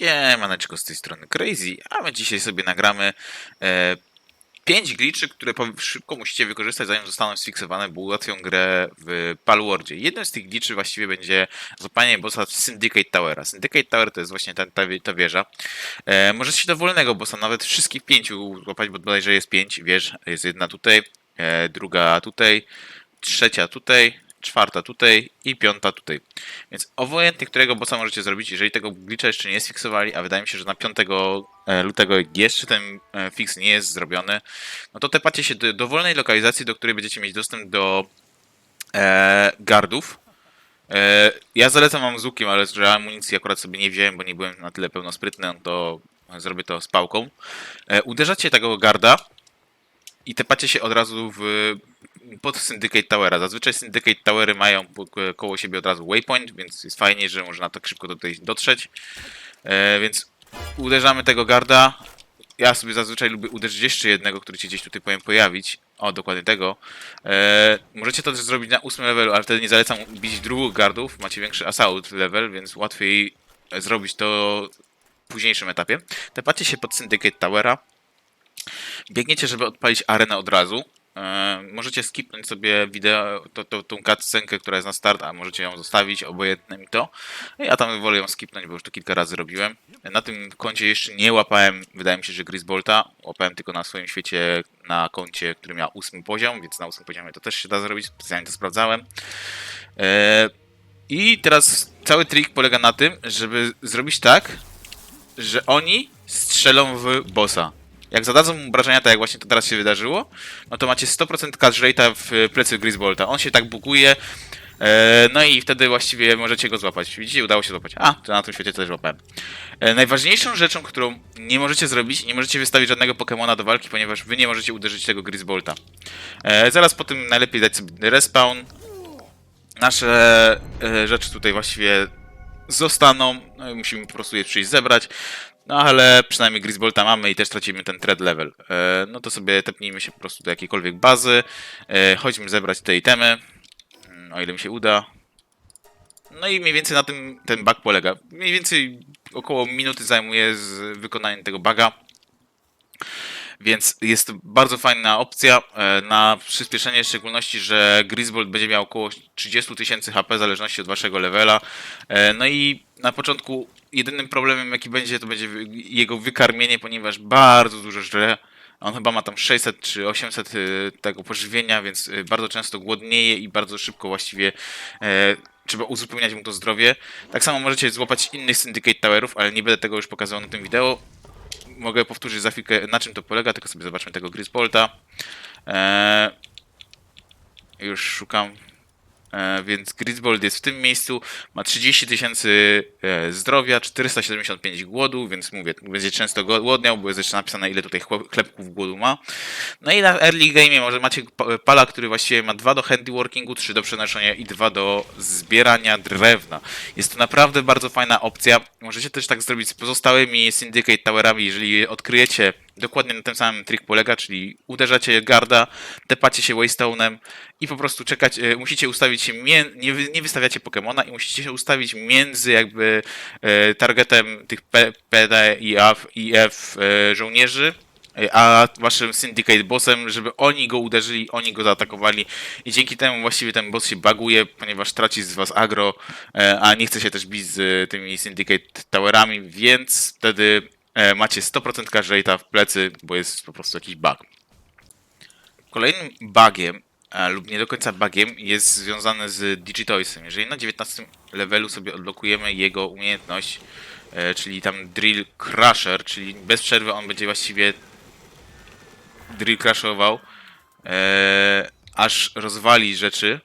Siemaneczko z tej strony Crazy, a my dzisiaj sobie nagramy e, 5 glitchy, które szybko musicie wykorzystać zanim zostaną sfiksowane, bo ułatwią grę w Palworldzie. Jednym z tych glitchy właściwie będzie złapanie bossa Syndicate Towera. Syndicate Tower to jest właśnie ta, ta, ta wieża. E, możecie dowolnego bossa, nawet wszystkich pięciu złapać, bo bodajże jest pięć wież. Jest jedna tutaj, e, druga tutaj, trzecia tutaj, czwarta tutaj i piąta tutaj. Więc obojętnie którego bossa możecie zrobić, jeżeli tego glitcha jeszcze nie sfiksowali, a wydaje mi się, że na 5 e, lutego jeszcze ten e, fix nie jest zrobiony, no to tepacie się do dowolnej lokalizacji, do której będziecie mieć dostęp do e, gardów. E, ja zalecam wam z łukiem, ale że amunicji akurat sobie nie wziąłem, bo nie byłem na tyle pełnosprytny, no to zrobię to z pałką. E, uderzacie tego garda i tepacie się od razu w, pod Syndicate Towera. Zazwyczaj Syndicate Towery mają koło siebie od razu waypoint, więc jest fajnie, że można tak szybko tutaj dotrzeć. E, więc uderzamy tego garda. Ja sobie zazwyczaj lubię uderzyć jeszcze jednego, który się gdzieś tutaj powinien pojawić. O, dokładnie tego. E, możecie to też zrobić na ósmym levelu, ale wtedy nie zalecam bić drugich gardów. Macie większy assault level, więc łatwiej zrobić to w późniejszym etapie. Tepacie się pod Syndicate Towera. Biegniecie, żeby odpalić arenę od razu. E, możecie skipnąć sobie wideo, to, to, tą cutscenkę, która jest na start, a możecie ją zostawić, obojętne mi to. Ja tam wolę ją skipnąć, bo już to kilka razy robiłem. Na tym koncie jeszcze nie łapałem, wydaje mi się, że Grisbolta. Łapałem tylko na swoim świecie, na koncie, który miał ósmy poziom, więc na ósmym poziomie to też się da zrobić, specjalnie to sprawdzałem. E, I teraz cały trik polega na tym, żeby zrobić tak, że oni strzelą w bossa. Jak zadadzą mu obrażenia, tak jak właśnie to teraz się wydarzyło, no to macie 100% catch rate'a w plecy Grisbolta. On się tak buguje, e, no i wtedy właściwie możecie go złapać. Widzicie, udało się złapać. A, to na tym świecie też złapałem. E, najważniejszą rzeczą, którą nie możecie zrobić, nie możecie wystawić żadnego Pokemona do walki, ponieważ wy nie możecie uderzyć tego Grisbolta. E, zaraz po tym najlepiej dać sobie respawn. Nasze rzeczy tutaj właściwie zostaną. No musimy po prostu je przyjść zebrać. No ale przynajmniej Grisbolta mamy i też tracimy ten thread level. E, no to sobie tepnijmy się po prostu do jakiejkolwiek bazy. E, chodźmy zebrać te itemy. Mm, O ile mi się uda. No i mniej więcej na tym ten bug polega. Mniej więcej około minuty zajmuje z wykonaniem tego buga. Więc jest bardzo fajna opcja e, na przyspieszenie, w szczególności, że Grisbolt będzie miał około 30 tysięcy HP w zależności od waszego levela. E, No i na początku jedynym problemem jaki będzie, to będzie jego wykarmienie, ponieważ bardzo dużo żre. On chyba ma tam 600 czy 800 y, tego pożywienia, więc bardzo często głodnieje i bardzo szybko właściwie e, trzeba uzupełniać mu to zdrowie. Tak samo możecie złapać innych Syndicate Towerów, ale nie będę tego już pokazywał na tym wideo mogę powtórzyć za chwilkę na czym to polega, tylko sobie zobaczmy tego Grisbolta. Eee, już szukam. E, więc Grisbold jest w tym miejscu, ma 30 tysięcy e, zdrowia, 475 głodu, więc mówię, będzie często głodniał, bo jest jeszcze napisane ile tutaj chlebków głodu ma. No i na early game może macie pa- pala, który właściwie ma 2 do handyworkingu, 3 do przenoszenia i 2 do zbierania drewna. Jest to naprawdę bardzo fajna opcja. Możecie też tak zrobić z pozostałymi Syndicate Towerami, jeżeli je odkryjecie. Dokładnie na tym samym trik polega, czyli uderzacie garda, tepacie się Waystone'em i po prostu czekać, e, musicie ustawić się, nie, nie wystawiacie Pokemona i musicie się ustawić między jakby e, targetem tych P, PD i F, i F e, żołnierzy, a waszym Syndicate bossem, żeby oni go uderzyli, oni go zaatakowali. I dzięki temu właściwie ten boss się baguje, ponieważ traci z was agro, a nie chce się też bić z tymi Syndicate Towerami, więc wtedy macie 100% catch rate'a w plecy, bo jest po prostu jakiś bug. Kolejnym bugiem, e, lub nie do końca bugiem, jest związany z Digitoysem. Jeżeli na 19 levelu sobie odblokujemy jego umiejętność, e, czyli tam Drill Crusher, czyli bez przerwy on będzie właściwie drill crashował, e, aż rozwali rzeczy.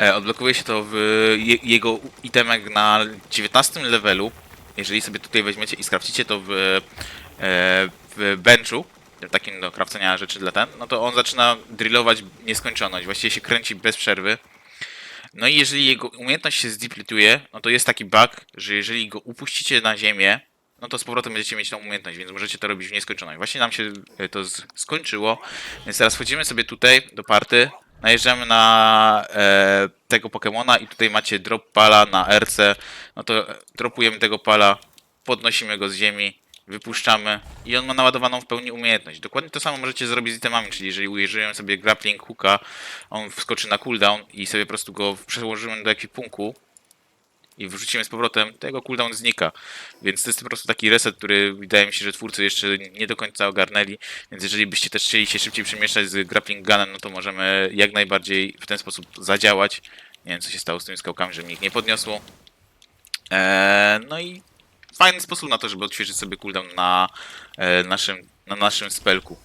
E, odblokuje się to w je, jego itemek na 19 levelu. Jeżeli sobie tutaj weźmiecie i skrawcicie to w, e, w benchu, takim do krawcenia rzeczy dla ten, no to on zaczyna drillować nieskończoność, właściwie się kręci bez przerwy. No i jeżeli jego umiejętność się zdeplituje, no to jest taki bug, że jeżeli go upuścicie na ziemię, no to z powrotem będziecie mieć tą umiejętność, więc możecie to robić w nieskończoność. Właśnie nam się e, to skończyło, więc teraz wchodzimy sobie tutaj do party, najeżdżamy na e, tego Pokemona i tutaj macie drop pala na RC, no to dropujemy tego pala, podnosimy go z ziemi, wypuszczamy i on ma naładowaną w pełni umiejętność. Dokładnie to samo możecie zrobić z itemami, czyli jeżeli użyjemy sobie grappling hooka, on wskoczy na cooldown i sobie po prostu go przełożymy do ekwipunku i wrzucimy z powrotem, to jego cooldown znika. Więc to jest po prostu taki reset, który wydaje mi się, że twórcy jeszcze nie do końca ogarnęli. Więc jeżeli byście też chcieli się szybciej przemieszczać z grappling gunem, no to możemy jak najbardziej w ten sposób zadziałać. Nie wiem co się stało z tymi skałkami, że mi ich nie podniosło. Eee, no i fajny sposób na to, żeby odświeżyć sobie cooldown na e, naszym, na naszym spelku.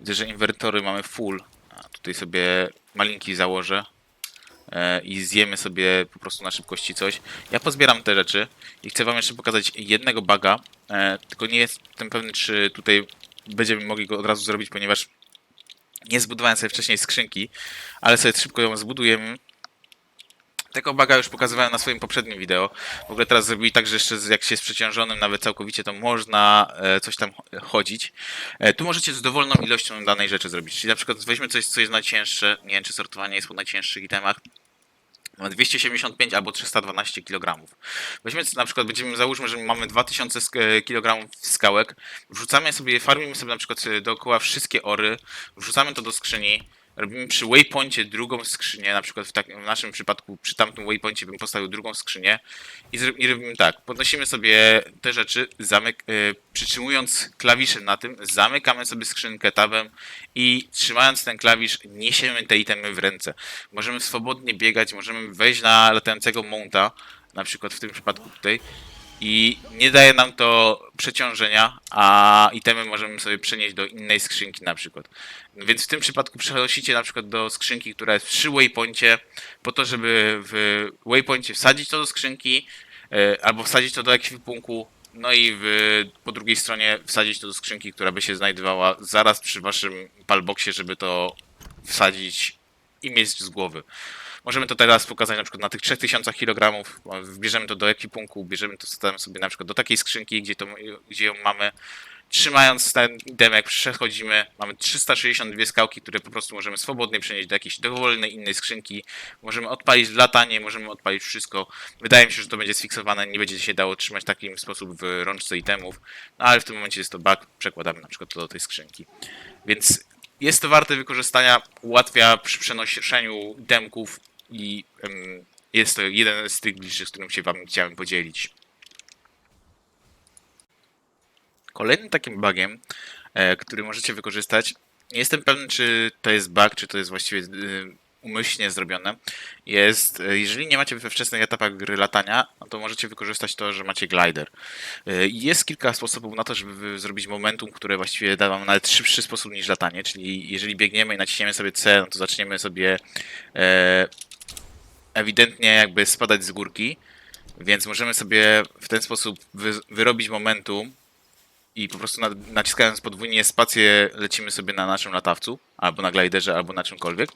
Widzę, że inwertory mamy full. A tutaj sobie malinki założę i zjemy sobie po prostu na szybkości coś. Ja pozbieram te rzeczy i chcę wam jeszcze pokazać jednego buga, e, tylko nie jestem pewny, czy tutaj będziemy mogli go od razu zrobić, ponieważ nie zbudowałem sobie wcześniej skrzynki, ale sobie szybko ją zbudujemy. Tego baga już pokazywałem na swoim poprzednim wideo. W ogóle teraz zrobili tak, że jeszcze jak się jest przeciążonym nawet całkowicie, to można e, coś tam ch- chodzić. E, tu możecie z dowolną ilością danej rzeczy zrobić. Czyli na przykład weźmy coś, co jest najcięższe. Nie wiem, czy sortowanie jest po najcięższych itemach. Mamy 275 albo 312 kg. Weźmy na przykład, będziemy załóżmy, że mamy 2000 kg skałek. Wrzucamy sobie, farmimy sobie na przykład e, dookoła wszystkie ory. Wrzucamy to do skrzyni. Robimy przy waypoincie drugą skrzynię, na przykład w, tak, w naszym przypadku przy tamtym waypoincie bym postawił drugą skrzynię i, i robimy tak, podnosimy sobie te rzeczy, zamyk, y, przytrzymując klawiszem na tym, zamykamy sobie skrzynkę tabem i trzymając ten klawisz niesiemy te itemy w ręce. Możemy swobodnie biegać, możemy wejść na latającego mounta, na przykład w tym przypadku tutaj i nie daje nam to przeciążenia, a itemy możemy sobie przenieść do innej skrzynki na przykład. Więc w tym przypadku przenosicie na przykład do skrzynki, która jest przy waypoincie, po to, żeby w waypoincie wsadzić to do skrzynki, e, albo wsadzić to do ekwipunku, no i w, po drugiej stronie wsadzić to do skrzynki, która by się znajdowała zaraz przy waszym palboxie, żeby to wsadzić i mieć z głowy. Możemy to teraz pokazać na przykład na tych 3000 kg. Wbierzemy to do ekwipunku, bierzemy to sobie na przykład do takiej skrzynki, gdzie, to, gdzie ją mamy. Trzymając ten demek, przechodzimy. Mamy 362 skałki, które po prostu możemy swobodnie przenieść do jakiejś dowolnej innej skrzynki. Możemy odpalić latanie, możemy odpalić wszystko. Wydaje mi się, że to będzie sfiksowane, nie będzie się dało trzymać w taki sposób w rączce itemów. No ale w tym momencie jest to bug, przekładamy na przykład to do tej skrzynki. Więc jest to warte wykorzystania, ułatwia przy przenoszeniu demków i em, jest to jeden z tych bliższych, z którym się wam chciałem podzielić. Kolejnym takim bugiem, e, który możecie wykorzystać, nie jestem pewny, czy to jest bug, czy to jest właściwie y, umyślnie zrobione, jest, e, jeżeli nie macie we wczesnych etapach gry latania, no to możecie wykorzystać to, że macie glider. E, Jest kilka sposobów na to, żeby zrobić momentum, które właściwie da wam nawet szybszy sposób niż latanie, czyli jeżeli biegniemy i naciśniemy sobie C, no to zaczniemy sobie e, ewidentnie jakby spadać z górki, więc możemy sobie w ten sposób wy, wyrobić momentum i po prostu na, naciskając podwójnie spację lecimy sobie na naszym latawcu, albo na gliderze, albo na czymkolwiek.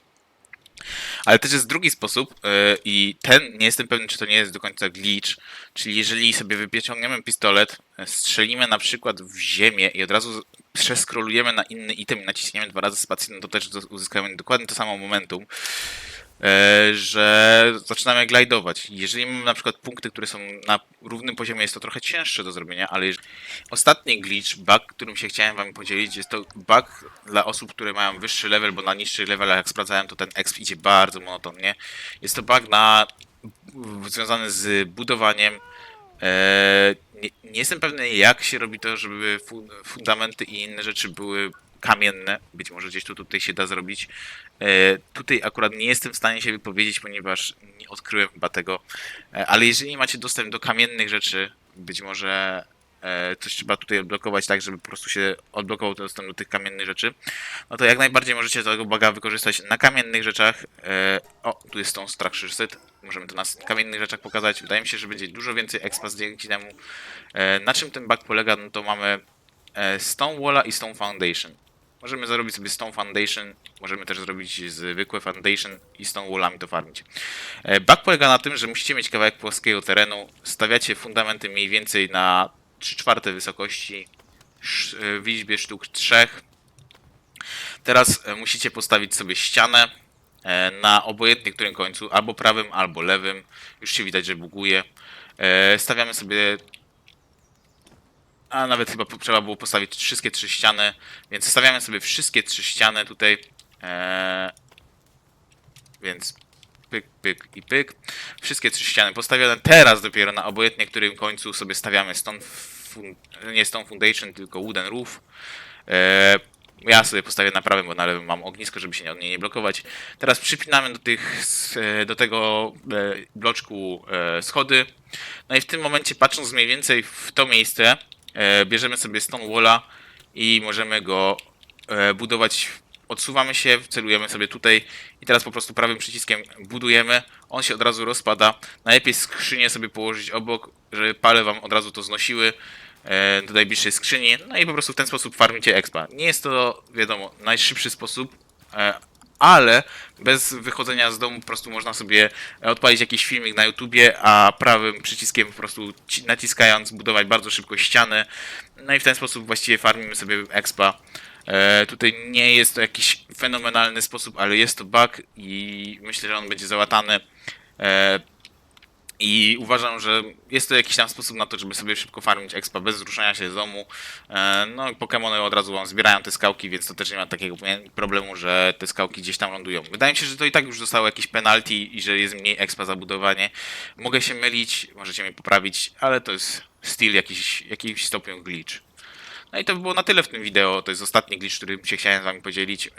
Ale też jest drugi sposób yy, i ten, nie jestem pewny, czy to nie jest do końca glitch, czyli jeżeli sobie wyciągniemy pistolet, strzelimy na przykład w ziemię i od razu przeskrolujemy na inny item i naciśniemy dwa razy spację, no to też uzyskamy dokładnie to samo momentum, że zaczynamy glajdować. Jeżeli mamy na przykład punkty, które są na równym poziomie, jest to trochę cięższe do zrobienia, ale ostatni glitch, bug, którym się chciałem wam podzielić, jest to bug dla osób, które mają wyższy level, bo na niższych levelach, jak sprawdzałem, to ten exp idzie bardzo monotonnie. Jest to bug na związany z budowaniem. E, nie, nie jestem pewny, jak się robi to, żeby fu- fundamenty i inne rzeczy były kamienne. Być może gdzieś tu tutaj się da zrobić. E, tutaj akurat nie jestem w stanie się wypowiedzieć, ponieważ nie odkryłem chyba tego. E, ale jeżeli macie dostęp do kamiennych rzeczy, być może e, coś trzeba tutaj odblokować tak, żeby po prostu się odblokował dostęp do tych kamiennych rzeczy, no to jak najbardziej możecie tego baga wykorzystać na kamiennych rzeczach. O, tu jest Stone Structure Set. Możemy to na kamiennych rzeczach pokazać. Wydaje mi się, że będzie dużo więcej expa dzięki temu. Na czym ten bug polega? No to mamy Stone Walla i Stone Foundation. Możemy zrobić sobie Stone Foundation, możemy też zrobić zwykłe Foundation i Stone Wallami to farmić. E, Bug polega na tym, że musicie mieć kawałek płaskiego terenu, stawiacie fundamenty mniej więcej na 3 czwarte wysokości e, w liczbie sztuk 3. Teraz e, musicie postawić sobie ścianę na obojętnie którym końcu, albo prawym, albo lewym. Już się widać, że buguje. Stawiamy sobie a nawet chyba trzeba było postawić wszystkie trzy ściany, więc stawiamy sobie wszystkie trzy ściany tutaj. Eee, więc pyk, pyk i pyk. Wszystkie trzy ściany postawione. Teraz dopiero na obojętnie którym końcu sobie stawiamy stone, nie stone foundation, tylko wooden roof. Eee, ja sobie postawię na prawym, bo na lewym mam ognisko, żeby się od niej nie blokować. Teraz przypinamy do, tych, s- e, do tego e, bloczku e, schody. No i w tym momencie, patrząc mniej więcej w to miejsce, bierzemy sobie stone walla i możemy go e, budować. Odsuwamy się, celujemy sobie tutaj i teraz po prostu prawym przyciskiem budujemy. On się od razu rozpada. Najlepiej skrzynię sobie położyć obok, żeby pale wam od razu to znosiły e, do najbliższej skrzyni. No i po prostu w ten sposób farmicie expa. Nie jest to, wiadomo, najszybszy sposób, e, ale bez wychodzenia z domu po prostu można sobie odpalić jakiś filmik na YouTubie, a prawym przyciskiem po prostu ci- naciskając budować bardzo szybko ściany. No i w ten sposób właściwie farmimy sobie expa. E, tutaj nie jest to jakiś fenomenalny sposób, ale jest to bug i myślę, że on będzie załatany. E, i uważam, że jest to jakiś tam sposób na to, żeby sobie szybko farmić expa bez ruszania się z domu. E, No i Pokémony od razu wam zbierają te skałki, więc to też nie ma takiego problemu, że te skałki gdzieś tam lądują. Wydaje mi się, że to i tak już zostało jakieś penalty i że jest mniej expa za budowanie. Mogę się mylić, możecie mnie poprawić, ale to jest styl jakiś, jakiś stopniu glitch. No i to by było na tyle w tym wideo. To jest ostatni glitch, którym się chciałem z wami podzielić.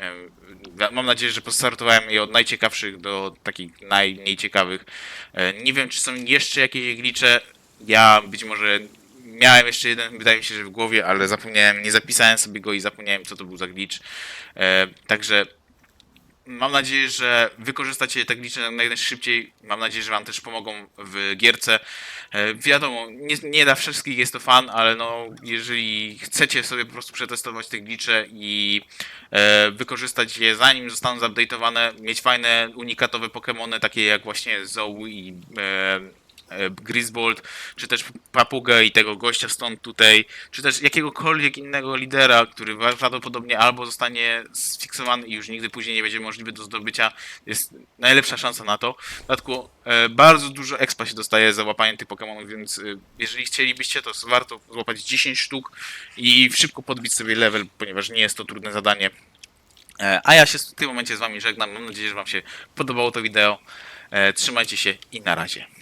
Mam nadzieję, że postartowałem je od najciekawszych do takich najmniej ciekawych. E, Nie wiem, czy są jeszcze jakieś glitche. Ja być może miałem jeszcze jeden, wydaje mi się, że w głowie, ale zapomniałem, nie zapisałem sobie go i zapomniałem, co to był za glitch. E, Także Mam nadzieję, że wykorzystacie te glitche jak najszybciej. Mam nadzieję, że wam też pomogą w gierce. E, wiadomo, nie, nie dla wszystkich jest to fan, ale no, jeżeli chcecie sobie po prostu przetestować te glitche i e, wykorzystać je zanim zostaną zupdate'owane, mieć fajne, unikatowe Pokémony, takie jak właśnie Zoe i e, e, Grisbold, czy też Papugę i tego gościa stąd tutaj, czy też jakiegokolwiek innego lidera, który prawdopodobnie albo zostanie sfiksowany i już nigdy później nie będzie możliwy do zdobycia, jest najlepsza szansa na to. W dodatku e, bardzo dużo expa się dostaje za łapanie tych Pokémonów, więc e, jeżeli chcielibyście, to warto złapać 10 sztuk i szybko podbić sobie level, ponieważ nie jest to trudne zadanie. A ja się w tym momencie z wami żegnam. Mam nadzieję, że wam się podobało to wideo. Trzymajcie się i na razie.